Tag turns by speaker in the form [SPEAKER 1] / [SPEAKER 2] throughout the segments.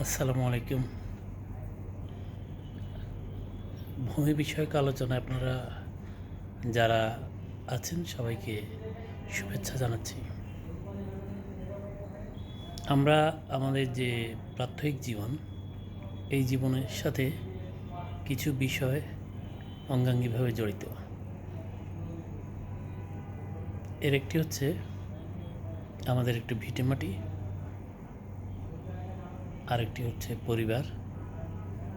[SPEAKER 1] আসসালামু আলাইকুম। ভূমি বিষয়ক আলোচনায় আপনারা যারা আছেন সবাইকে শুভেচ্ছা জানাচ্ছি। আমরা আমাদের যে প্রাত্যহিক জীবন, এই জীবনের সাথে কিছু বিষয় অঙ্গাঙ্গিভাবে জড়িত। এর একটি হচ্ছে আমাদের একটু ভিটেমাটি আরেকটি হচ্ছে পরিবার,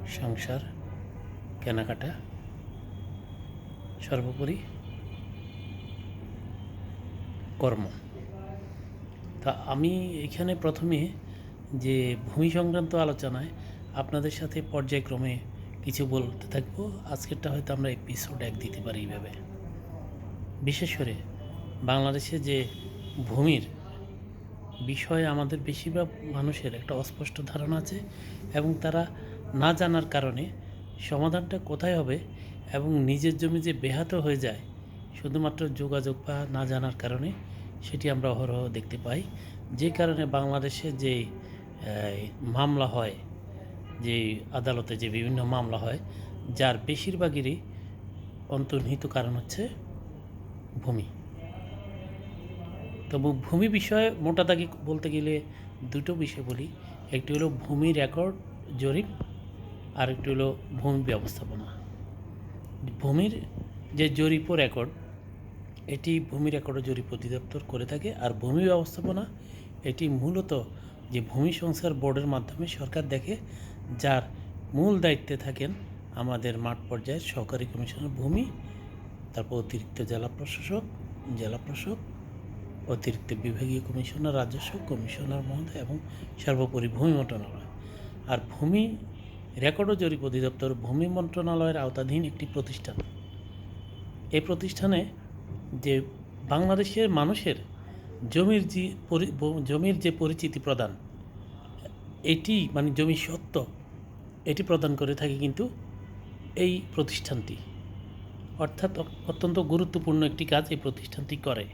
[SPEAKER 1] সংসার, কেনাকাটা, সর্বোপরি কর্ম। তা আমি এখানে প্রথমে যে ভূমি সংক্রান্ত আলোচনায় আপনাদের সাথে পর্যায়ক্রমে কিছু বলতে থাকব, আজকেরটা হয়তো আমরা এপিসোড এক দিতে পারি এইভাবে। বিশেষ করে বাংলাদেশে যে ভূমির বিষয়ে আমাদের বেশিরভাগ মানুষের একটা অস্পষ্ট ধারণা আছে এবং তারা না জানার কারণে সমাধানটা কোথায় হবে এবং নিজের জমি যে বেহাত হয়ে যায়, শুধুমাত্র যোগাযোগ বা না জানার কারণে সেটি আমরা অহরহ দেখতে পাই। যে কারণে বাংলাদেশে যে মামলা হয়, যে আদালতে যে বিভিন্ন মামলা হয়, যার বেশিরভাগেরই অন্তর্নিহিত কারণ হচ্ছে ভূমি। তবু ভূমি বিষয়ে মোটা দাগে বলতে গেলে দুটো বিষয় বলি। একটি হলো ভূমি রেকর্ড জরিপ আর একটি হলো ভূমি ব্যবস্থাপনা। ভূমির যে জরিপ রেকর্ড, এটি ভূমি রেকর্ড জরিপ অধিদপ্তর করে থাকে আর ভূমি ব্যবস্থাপনা, এটি মূলত যে ভূমি সংস্কার বোর্ডের মাধ্যমে সরকার দেখে, যার মূল দায়িত্বে থাকেন আমাদের মাঠ পর্যায়ের সহকারী কমিশনার ভূমি, তারপর অতিরিক্ত জেলা প্রশাসক জেলা প্রশাসক অতিরিক্ত বিভাগীয় কমিশনার, রাজস্ব কমিশনার মহোদয় এবং সর্বোপরি ভূমি মন্ত্রণালয়। আর ভূমি রেকর্ড ও জরিপ অধিদপ্তর, ভূমি মন্ত্রণালয়ের আওতাধীন একটি প্রতিষ্ঠান। এই প্রতিষ্ঠানে যে বাংলাদেশের মানুষের জমির যে জমির যে পরিচিতি প্রদান, এটি মানে জমি সত্ত্ব এটি প্রদান করে থাকে কিন্তু এই প্রতিষ্ঠানটি। অর্থাৎ অত্যন্ত গুরুত্বপূর্ণ একটি কাজ এই প্রতিষ্ঠানটি করে।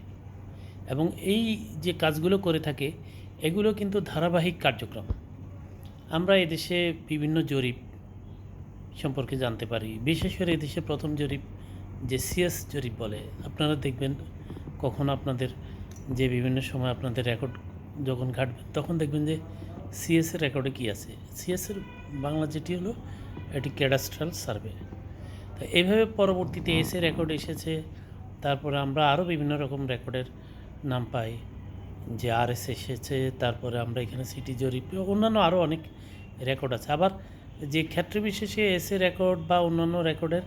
[SPEAKER 1] এবং এই যে কাজগুলো করে থাকে, এগুলো কিন্তু ধারাবাহিক কার্যক্রম। আমরা এদেশে বিভিন্ন জরিপ সম্পর্কে জানতে পারি। বিশেষ করে এদেশে প্রথম জরিপ যে সিএস জরিপ বলে, আপনারা দেখবেন কখন আপনাদের যে বিভিন্ন সময় আপনাদের রেকর্ড যখন ঘাটবেন তখন দেখবেন যে সিএসের রেকর্ডে কী আছে? সিএসের বাংলা যেটি হলো, এটি ক্যাডাস্ট্রাল সার্ভে। তো এইভাবে পরবর্তীতে এসে রেকর্ড এসেছে, তারপরে আমরা আরও বিভিন্ন রকম রেকর্ডের নাম পাই, যে আর এস এসেছে, তারপরে আমরা এখানে সিটি জরিপ অন্যান্য আরও অনেক রেকর্ড আছে। আবার যে ক্ষেত্র বিশেষে এসে রেকর্ড বা অন্যান্য রেকর্ডের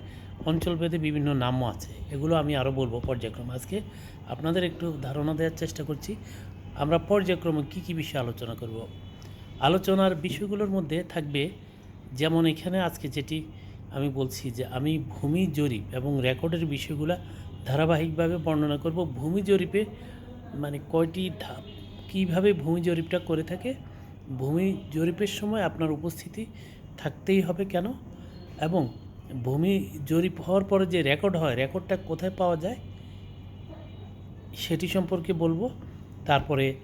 [SPEAKER 1] অঞ্চলভেদে বিভিন্ন নামও আছে, এগুলো আমি আরও বলব পর্যায়ক্রমে। আজকে আপনাদের একটু ধারণা দেওয়ার চেষ্টা করছি, আমরা পর্যায়ক্রমে কী কী বিষয়ে আলোচনা করব। আলোচনার বিষয়গুলোর মধ্যে থাকবে, যেমন এখানে আজকে যেটি আমি বলছি যে আমি ভূমি জরিপ এবং রেকর্ডের বিষয়গুলো ধারাবাহিকভাবে বর্ণনা করব। ভূমি জরিপে মানে কয়টি ধাপ? কীভাবে ভূমি জরিপটা করে থাকে? ভূমি জরিপের সময় আপনার উপস্থিতি থাকতেই হবে কেন? এবং ভূমি জরিপ হওয়ার পরে যে রেকর্ড হয়, রেকর্ডটা কোথায় পাওয়া যায়? সেটি সম্পর্কে বলব। তারপরে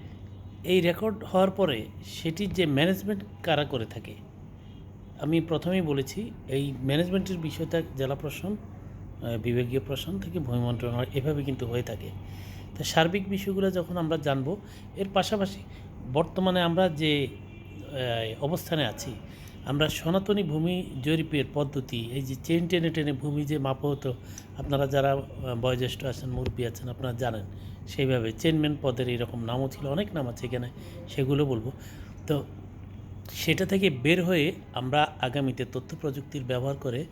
[SPEAKER 1] এই রেকর্ড হওয়ার পরে সেটির যে ম্যানেজমেন্ট কারা করে থাকে? আমি প্রথমেই বলেছি, এই ম্যানেজমেন্টের বিষয়টা জেলা প্রশাসন বিভাগীয় প্রশাসন থেকে ভূমি মন্ত্রণালয়, এভাবে কিন্তু হয়ে থাকে। তো সার্বিক বিষয়গুলো যখন আমরা জানব, এর পাশাপাশি বর্তমানে আমরা যে অবস্থানে আছি, আমরা সনাতনী ভূমি জরিপের পদ্ধতি, এই যে চেন টেনে টেনে ভূমি যে মাপা হতো আপনারা যারা বয়োজ্যেষ্ঠ আছেন, মুরব্বী আছেন, আপনারা জানেন, সেইভাবে চেনম্যান পদের এরকম নামও ছিল, অনেক নাম আছে এখানে, সেগুলো বলব। তো সেটা থেকে বের হয়ে আমরা আগামীতে তথ্য প্রযুক্তির ব্যবহার করে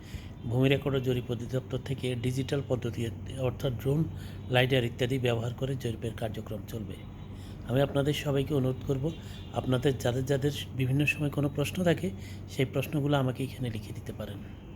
[SPEAKER 1] ভূমি রেকর্ড জরিপ অধিদপ্তর থেকে ডিজিটাল পদ্ধতি, অর্থাৎ ড্রোন, লাইডার ইত্যাদি ব্যবহার করে জরিপের কার্যক্রম চলবে। আমি আপনাদের সবাইকে অনুরোধ করব, আপনাদের যাদের যাদের বিভিন্ন সময় কোনো প্রশ্ন থাকে, সেই প্রশ্নগুলো আমাকে এখানে লিখে দিতে পারেন।